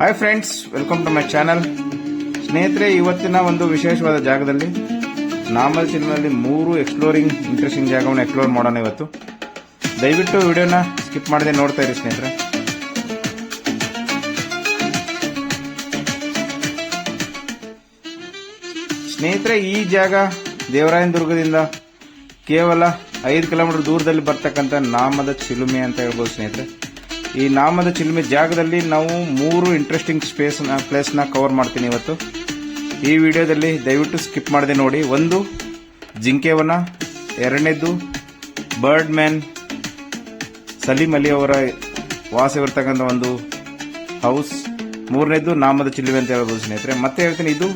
Hi friends welcome to my channel ಸ್ನೇಹಿತರೆ, ಇವತ್ತಿನ ಒಂದು ವಿಶೇಷವಾದ ಜಾಗದಲ್ಲಿ ನಾಮಲ್ ಸಿನಿಮಾದಲ್ಲಿ ಮೂರು ಎಕ್ಸ್ಪ್ಲೋರಿಂಗ್ ಇಂಟ್ರೆಸ್ಟಿಂಗ್ ಜಾಗವನ್ನು ಎಕ್ಸ್ಪ್ಲೋರ್ ಮಾಡೋಣ ಇವತ್ತು. ದಯವಿಟ್ಟು ವಿಡಿಯೋನ ಸ್ಕಿಪ್ ಮಾಡದೆ ನೋಡ್ತಾ ಇರಿ ಸ್ನೇಹಿತರೆ. ಸ್ನೇಹಿತರೆ, ಈ ಜಾಗ ದೇವರಾಯನ ದುರ್ಗದಿಂದ ಕೇವಲ ಐದು ಕಿಲೋಮೀಟರ್ ದೂರದಲ್ಲಿ ಬರ್ತಕ್ಕಂಥ ನಾಮದ ಚಿಲುಮೆ ಅಂತ ಹೇಳ್ಬೋದು ಸ್ನೇಹಿತರೆ. ಈ ನಾಮದ ಚಿಲುಮೆ ಜಾಗದಲ್ಲಿ ನಾವು ಮೂರು ಇಂಟ್ರೆಸ್ಟಿಂಗ್ ಸ್ಪೇಸ್ ಪ್ಲೇಸ್ನ ಕವರ್ ಮಾಡ್ತೀನಿ ಇವತ್ತು. ಈ ವಿಡಿಯೋದಲ್ಲಿ ದಯವಿಟ್ಟು ಸ್ಕಿಪ್ ಮಾಡದೆ ನೋಡಿ. ಒಂದು, ಜಿಂಕೆವನ. ಎರಡನೇದು ಬರ್ಡ್ ಮ್ಯಾನ್ ಸಲೀಂ ಅಲಿ ಅವರ ವಾಸವಿರ್ತಕ್ಕಂಥ ಒಂದು ಹೌಸ್ ಮೂರನೇದು ನಾಮದ ಚಿಲುಮೆ ಅಂತ ಹೇಳ್ಬೋದು ಸ್ನೇಹಿತರೆ. ಮತ್ತೆ ಹೇಳ್ತೀನಿ, ಇದು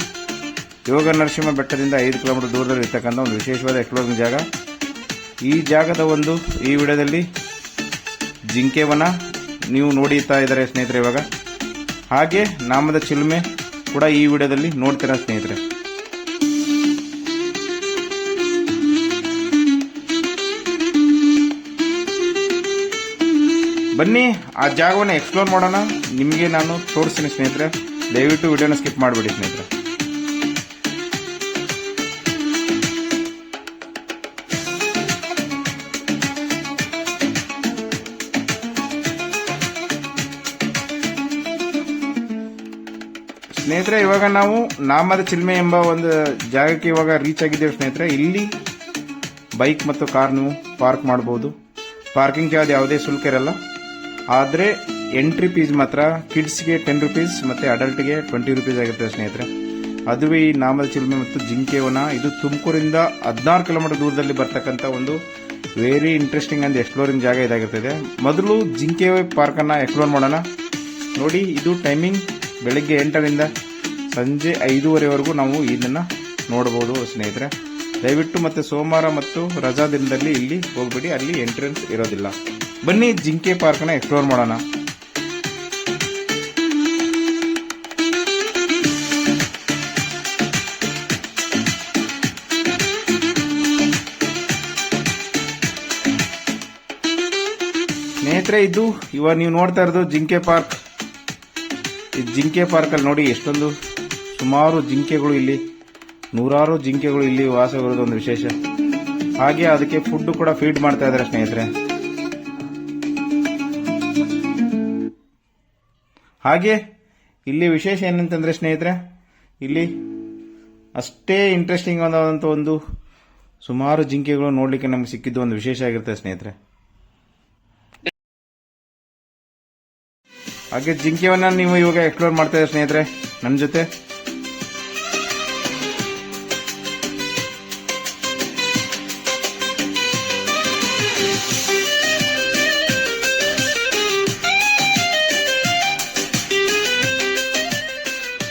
ಯೋಗ ನರಸಿಂಹ ಬೆಟ್ಟದಿಂದ ಐದು ಕಿಲೋಮೀಟರ್ ದೂರದಲ್ಲಿ ಇರ್ತಕ್ಕಂಥ ಒಂದು ವಿಶೇಷವಾದ ಎಕ್ಸ್ಪ್ಲೋರಿಂಗ್ ಜಾಗ. ಈ ಜಾಗದ ಒಂದು, ಈ ವಿಡಿಯೋದಲ್ಲಿ ಜಿಂಕೆವನ ನೀವು ನೋಡಿತಾ ಇದ್ದಾರೆ ಸ್ನೇಹಿತರೆ ಇವಾಗ. ಹಾಗೆ ನಾಮದ ಚಿಲುಮೆ ಕೂಡ ಈ ವಿಡಿಯೋದಲ್ಲಿ ನೋಡ್ತೀರಾ ಸ್ನೇಹಿತರೆ. ಬನ್ನಿ ಆ ಜಾಗವನ್ನು ಎಕ್ಸ್ಪ್ಲೋರ್ ಮಾಡೋಣ. ನಿಮಗೆ ನಾನು ತೋರಿಸ್ತೀನಿ ಸ್ನೇಹಿತರೆ. ದಯವಿಟ್ಟು ವಿಡಿಯೋನ ಸ್ಕಿಪ್ ಮಾಡಿಬಿಡಿ ಸ್ನೇಹಿತರೆ. ಸ್ನೇಹಿತರೆ, ಇವಾಗ ನಾವು ನಾಮದ ಚಿಲ್ಮೆ ಎಂಬ ಒಂದು ಜಾಗಕ್ಕೆ ಇವಾಗ ರೀಚ್ ಆಗಿದ್ದೇವೆ ಸ್ನೇಹಿತರೆ. ಇಲ್ಲಿ ಬೈಕ್ ಮತ್ತು ಕಾರ್ ನೀವು ಪಾರ್ಕ್ ಮಾಡಬಹುದು ಪಾರ್ಕಿಂಗ್ ಚಾರ್ಜ್ ಯಾವುದೇ ಶುಲ್ಕ ಇರಲ್ಲ. ಆದರೆ ಎಂಟ್ರಿ ಫೀಸ್ ಮಾತ್ರ ಕಿಡ್ಸ್ಗೆ ಟೆನ್ ರುಪೀಸ್ ಮತ್ತು ಅಡಲ್ಟ್ಗೆ ಟ್ವೆಂಟಿ ರುಪೀಸ್ ಆಗಿರ್ತದೆ ಸ್ನೇಹಿತರೆ. ಅದುವೇ ಈ ನಾಮದ ಚಿಲ್ಮೆ ಮತ್ತು ಜಿಂಕೆವನ ಇದು ತುಮಕೂರಿಂದ ಹದಿನಾರು ಕಿಲೋಮೀಟರ್ ದೂರದಲ್ಲಿ ಬರ್ತಕ್ಕಂಥ ಒಂದು ವೆರಿ ಇಂಟ್ರೆಸ್ಟಿಂಗ್ ಅಂಡ್ ಎಕ್ಸ್ಪ್ಲೋರಿಂಗ್ ಜಾಗ ಇದಾಗಿರ್ತದೆ. ಮೊದಲು ಜಿಂಕೆ ಪಾರ್ಕನ್ನು ಎಕ್ಸ್ಪ್ಲೋರ್ ಮಾಡೋಣ. ನೋಡಿ, ಇದು ಟೈಮಿಂಗ್ ಬೆಳಗ್ಗೆ ಎಂಟರಿಂದ ಸಂಜೆ ಐದೂವರೆವರೆಗೂ ನಾವು ಇದನ್ನು ನೋಡಬಹುದು ಸ್ನೇಹಿತರೆ. ದಯವಿಟ್ಟು ಮತ್ತೆ ಸೋಮವಾರ ಮತ್ತು ರಜಾ ದಿನದಲ್ಲಿ ಇಲ್ಲಿ ಹೋಗ್ಬಿಡಿ, ಅಲ್ಲಿ ಎಂಟ್ರೆನ್ಸ್ ಇರೋದಿಲ್ಲ. ಬನ್ನಿ ಜಿಂಕೆ ಪಾರ್ಕ್ನ ಎಕ್ಸ್ಪ್ಲೋರ್ ಮಾಡೋಣ. ಸ್ನೇಹಿತರೆ, ಇದು ಇವಾಗ ನೀವು ನೋಡ್ತಾ ಇರೋದು ಜಿಂಕೆ ಪಾರ್ಕ್. ಈ ಜಿಂಕೆ ಪಾರ್ಕಲ್ಲಿ ನೋಡಿ ಎಷ್ಟೊಂದು ಸುಮಾರು ಜಿಂಕೆಗಳು ಇಲ್ಲಿ, ನೂರಾರು ಜಿಂಕೆಗಳು ಇಲ್ಲಿ ವಾಸವಿರೋದು ಒಂದು ವಿಶೇಷ. ಹಾಗೆ ಅದಕ್ಕೆ ಫುಡ್ ಕೂಡ ಫೀಡ್ ಮಾಡ್ತಾ ಇದ್ದಾರೆ ಸ್ನೇಹಿತರೆ. ಹಾಗೆ ಇಲ್ಲಿ ವಿಶೇಷ ಏನಂತಂದರೆ ಸ್ನೇಹಿತರೆ, ಇಲ್ಲಿ ಅಷ್ಟೇ ಇಂಟ್ರೆಸ್ಟಿಂಗ್ ಆದಂಥ ಒಂದು ಸುಮಾರು ಜಿಂಕೆಗಳು ನೋಡಲಿಕ್ಕೆ ನಮ್ಗೆ ಸಿಕ್ಕಿದ್ದು ಒಂದು ವಿಶೇಷ ಆಗಿರ್ತದೆ ಸ್ನೇಹಿತರೆ. ಹಾಗೆ ಜಿಂಕೆವನ್ನ ನೀವು ಇವಾಗ ಎಕ್ಸ್ಪ್ಲೋರ್ ಮಾಡ್ತಾ ಇದ್ದೀರಾ ಸ್ನೇಹಿತರೆ ನನ್ನ ಜೊತೆ?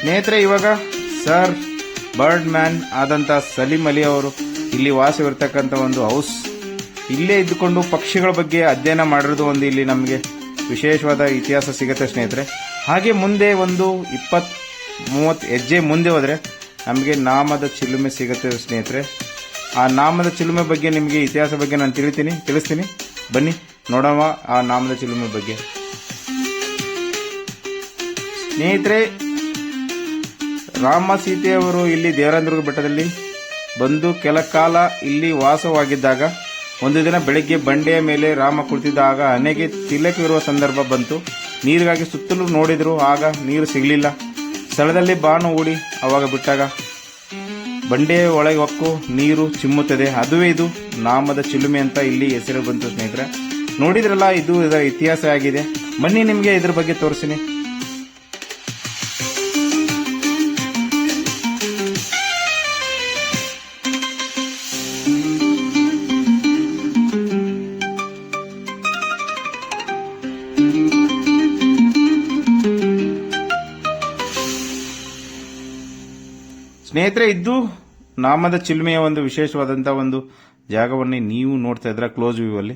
ಸ್ನೇಹಿತರೆ, ಇವಾಗ ಸರ್ ಬರ್ಡ್ ಮ್ಯಾನ್ ಆದಂತ ಸಲೀಂ ಅಲಿ ಅವರು ಇಲ್ಲಿ ವಾಸವಿರ್ತಕ್ಕಂಥ ಒಂದು ಹೌಸ್ ಇಲ್ಲೇ ಇದ್ದುಕೊಂಡು ಪಕ್ಷಿಗಳ ಬಗ್ಗೆ ಅಧ್ಯಯನ ಮಾಡಿರೋದು ಒಂದು ಇಲ್ಲಿ ನಮಗೆ. ವಿಶೇಷವಾದ ಇತಿಹಾಸ ಸಿಗುತ್ತೆ ಸ್ನೇಹಿತರೆ. ಹಾಗೆ ಮುಂದೆ ಒಂದು ಇಪ್ಪತ್ ಮೂವತ್ತು ಹೆಜ್ಜೆ ಮುಂದೆ ಹೋದರೆ ನಮಗೆ ನಾಮದ ಚಿಲುಮೆ ಸಿಗುತ್ತೆ ಸ್ನೇಹಿತರೆ. ಆ ನಾಮದ ಚಿಲುಮೆ ಬಗ್ಗೆ ನಿಮಗೆ ಇತಿಹಾಸ ಬಗ್ಗೆ ನಾನು ತಿಳಿತೀನಿ, ತಿಳಿಸ್ತೀನಿ. ಬನ್ನಿ, ನೋಡೋಣ ಆ ನಾಮದ ಚಿಲುಮೆ ಬಗ್ಗೆ. ಸ್ನೇಹಿತರೆ, ರಾಮ ಸೀತೆಯವರು ಇಲ್ಲಿ ದೇವರಾಂದ್ರ ಬೆಟ್ಟದಲ್ಲಿ ಬಂದು ಕೆಲ ಕಾಲ ಇಲ್ಲಿ ವಾಸವಾಗಿದ್ದಾಗ ಒಂದು ದಿನ ಬೆಳಗ್ಗೆ ಬಂಡೆಯ ಮೇಲೆ ರಾಮ ಕುಳಿತಿದ್ದಾಗ ಅನೆಗೆ ತಿಲಕವಿರುವ ಸಂದರ್ಭ ಬಂತು. ನೀರಿಗಾಗಿ ಸುತ್ತಲೂ ನೋಡಿದ್ರು, ಆಗ ನೀರು ಸಿಗಲಿಲ್ಲ. ಸ್ಥಳದಲ್ಲಿ ಬಾನು ಓಡಿ ಅವಾಗ ಬಿಟ್ಟಾಗ ಬಂಡೆಯ ಒಳಗೆ ಹೊಕ್ಕು ನೀರು ಚಿಮ್ಮುತ್ತದೆ. ಅದುವೇ ಇದು ನಾಮದ ಚಿಲುಮೆ ಅಂತ ಇಲ್ಲಿ ಹೆಸರು ಬಂತು ಸ್ನೇಹಿತರೆ. ನೋಡಿದ್ರಲ್ಲ, ಇದು ಇದರ ಇತಿಹಾಸ ಆಗಿದೆ. ಬನ್ನಿ ನಿಮಗೆ ಇದ್ರ ಬಗ್ಗೆ ತೋರಿಸ್ತೀನಿ. ಸ್ನೇಹಿತರೆ ಇದ್ದು ನಾಮದ ಚಿಲುಮೆಯ ಒಂದು ವಿಶೇಷವಾದಂಥ ಒಂದು ಜಾಗವನ್ನೇ ನೀವು ನೋಡ್ತಾ ಇದ್ರ ಕ್ಲೋಸ್ ವ್ಯೂ ಅಲ್ಲಿ.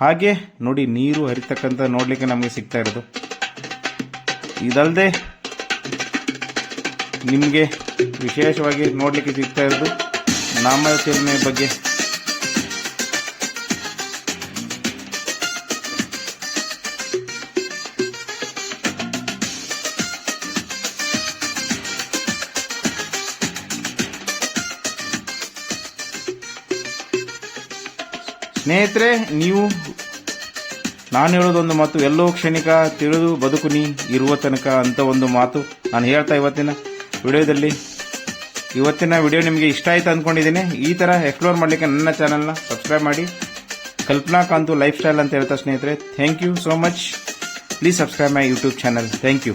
ಹಾಗೆ ನೋಡಿ, ನೀರು ಹರಿತಕ್ಕಂಥ ನೋಡಲಿಕ್ಕೆ ನಮಗೆ ಸಿಗ್ತಾ ಇರೋದು. ಇದಲ್ಲದೆ ನಿಮಗೆ ವಿಶೇಷವಾಗಿ ನೋಡಲಿಕ್ಕೆ ಸಿಗ್ತಾ ಇರೋದು ನಾಮದ ಚಿಲ್ಮೆಯ ಬಗ್ಗೆ. ಸ್ನೇಹಿತರೆ, ನೀವು ನಾನು ಹೇಳೋದೊಂದು ಮಾತು, ಎಲ್ಲೋ ಕ್ಷಣಿಕ ತಿಳಿದು ಬದುಕುನಿ ಇರುವ ತನಕ ಅಂತ ಒಂದು ಮಾತು ನಾನು ಹೇಳ್ತಾ ಇವತ್ತಿನ ವಿಡಿಯೋದಲ್ಲಿ. ಇವತ್ತಿನ ವಿಡಿಯೋ ನಿಮಗೆ ಇಷ್ಟ ಆಯ್ತು ಅಂದ್ಕೊಂಡಿದ್ದೀನಿ ಈ ಥರ ಎಕ್ಸ್ಪ್ಲೋರ್ ಮಾಡಲಿಕ್ಕೆ ನನ್ನ ಚಾನಲ್ನ ಸಬ್ಸ್ಕ್ರೈಬ್ ಮಾಡಿ. ಕಲ್ಪನಾ ಕಾಂತು ಲೈಫ್ ಸ್ಟೈಲ್ ಅಂತ ಹೇಳ್ತಾ ಸ್ನೇಹಿತರೆ thank you so much please subscribe my YouTube channel thank you